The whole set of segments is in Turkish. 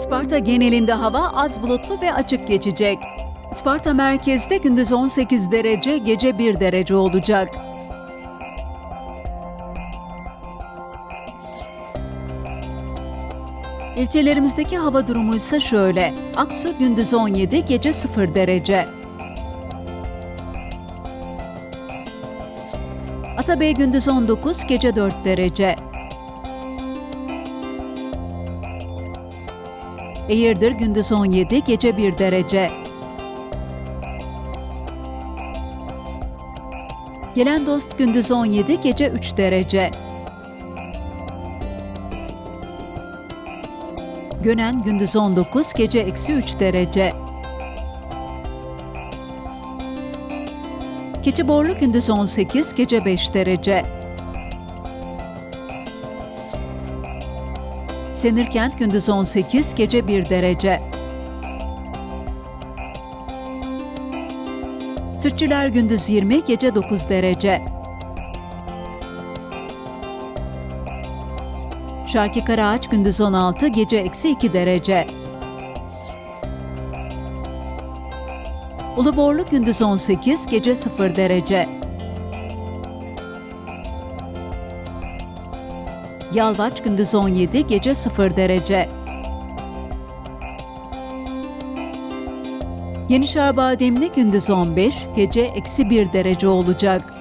Sparta genelinde hava az bulutlu ve açık geçecek. Sparta merkezde gündüz 18 derece, gece 1 derece olacak. İlçelerimizdeki hava durumu ise şöyle. Aksu gündüz 17, gece 0 derece. Atabey gündüz 19, gece 4 derece. Eğirdir gündüz 17, gece 1 derece. Gelen dost gündüz 17, gece 3 derece. Gönen gündüz 19, gece eksi 3 derece. Keçiborlu gündüz 18, gece 5 derece. Senirkent gündüz 18, gece 1 derece. Sütçüler gündüz 20, gece 9 derece. Şarkı Karaağaç gündüz 16, gece eksi 2 derece. Uluborlu gündüz 18, gece 0 derece. Yalvaç gündüz 17, gece 0 derece. Yenişehir Bademli gündüz 15, gece eksi 1 derece olacak.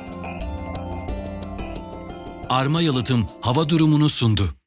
Arma Yalıtım hava durumunu sundu.